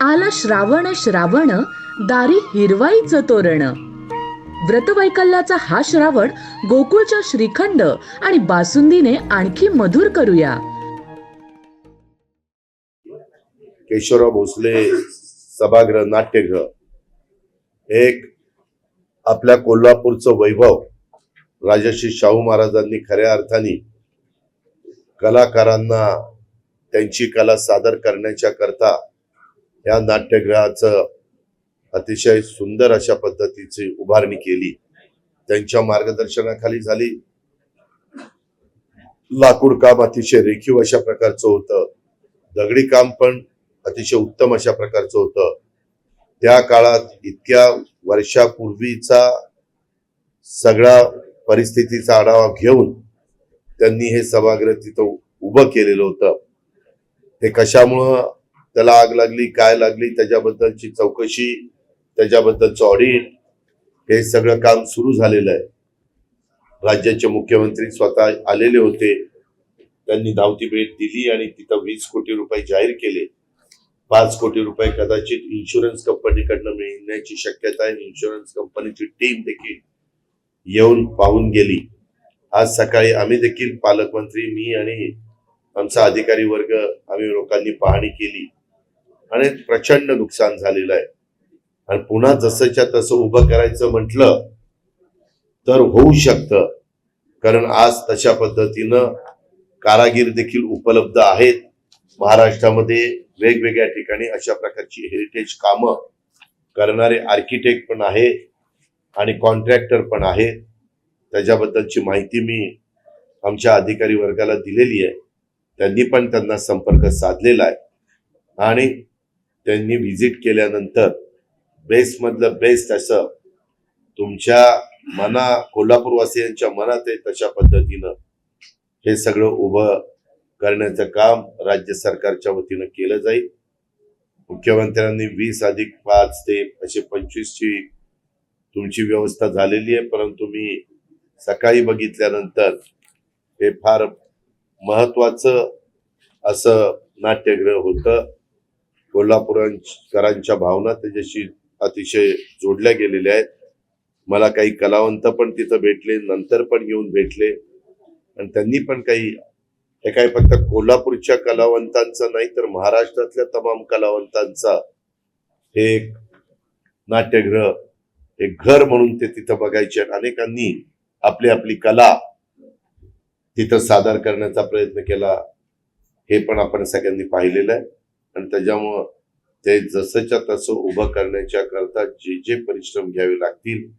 आला श्रावण श्रावण दारी हिरवाईचं तोरण. व्रतवैकल्याचा हा श्रावण गोकुळच्या श्रीखंड आणि बासुंदीने आणखी मधुर करूया. केशवराव भोसले सभागृह नाट्यगृह. एक आपल्या कोल्हापूरचं वैभव. राजश्री शाहू महाराजांनी खऱ्या अर्थाने कलाकारांना त्यांची कला सादर करण्याच्या करता या नाट्यगृहाचं अतिशय सुंदर अशा पद्धतीची उभारणी केली. त्यांच्या मार्गदर्शनाखाली झाली. लाकूड काम अतिशय रेखीव अशा प्रकारचं होतं. दगडी काम पण अतिशय उत्तम अशा प्रकारचं होतं. त्या काळात इतक्या वर्षापूर्वीचा सगळा परिस्थितीचा आढावा घेऊन त्यांनी हे सभागृह तिथं उभं केलेलं होतं. ते कशामुळं त्याला आग लागली काय लागली त्याच्याबद्दलची चौकशी त्याच्याबद्दलचं ऑडिट हे सगळं काम सुरू झालेलं आहे. राज्याचे मुख्यमंत्री स्वतः आलेले होते. त्यांनी धावती भेट दिली आणि तिथं वीस कोटी रुपये जाहीर केले. पाच कोटी रुपये कदाचित इन्शुरन्स कंपनीकडनं मिळण्याची शक्यता आहे. इन्शुरन्स कंपनीची टीम देखील येऊन पाहून गेली. आज सकाळी आम्ही देखील पालकमंत्री मी आणि आमचा अधिकारी वर्ग आम्ही लोकांनी पाहणी केली. आणि प्रचंड नुकसान झालेलं आहे. आणि पुन्हा जसंच्या तसं उभं करायचं म्हटलं तर होऊ शकतं. कारण आज तशा पद्धतीनं कारागीर देखील उपलब्ध आहेत. महाराष्ट्रामध्ये वेगवेगळ्या ठिकाणी अशा प्रकारची हेरिटेज कामं करणारे आर्किटेक्ट पण आहेत आणि कॉन्ट्रॅक्टर पण आहेत त्याच्याबद्दलची माहिती मी आमच्या अधिकारी वर्गाला दिलेली आहे. त्यांनी पण त्यांना संपर्क साधलेला आहे. आणि त्यांनी व्हिजिट केल्यानंतर बेस्टमधलं बेस्ट असं तुमच्या मना कोल्हापूरवासियांच्या मनात आहे तशा पद्धतीनं हे सगळं उभं करण्याचं काम राज्य सरकारच्या वतीनं केलं जाईल. मुख्यमंत्र्यांनी वीस अधिक पाच ते असे पंचवीसची तुमची व्यवस्था झालेली आहे. परंतु मी सकाळी बघितल्यानंतर हे फार महत्वाचं असं नाट्यगृह होतं. कोल्हापूरकरांच्या भावना त्याच्याशी अतिशय जोडल्या गेलेल्या आहेत. मला काही कलावंत पण तिथं भेटले नंतर पण येऊन भेटले. आणि त्यांनी पण काही हे काही फक्त कोल्हापूरच्या कलावंतांचा नाही तर महाराष्ट्रातल्या तमाम कलावंतांचा हे एक नाट्यगृह एक घर म्हणून ते तिथं बघायचे आणि अनेकांनी आपली आपली कला तिथं सादर करण्याचा प्रयत्न केला. हे पण आपण सगळ्यांनी पाहिलेलं आहे. आणि त्याच्यामुळं ते जसंच्या तसं उभं करण्याच्या करता जे जे परिश्रम घ्यावे लागतील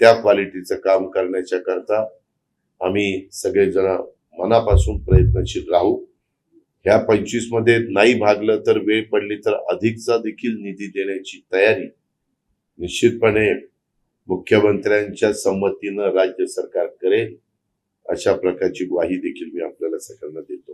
त्या क्वालिटीचं काम करण्याच्या करता आम्ही सगळेजण मनापासून प्रयत्नशील राहू. ह्या पंचवीसमध्ये नाही भागलं तर वेळ पडली तर अधिकचा देखील निधी देण्याची तयारी निश्चितपणे मुख्यमंत्र्यांच्या संमतीनं राज्य सरकार करेल अशा प्रकारची ग्वाही देखील मी आपल्याला सगळ्यांना देतो.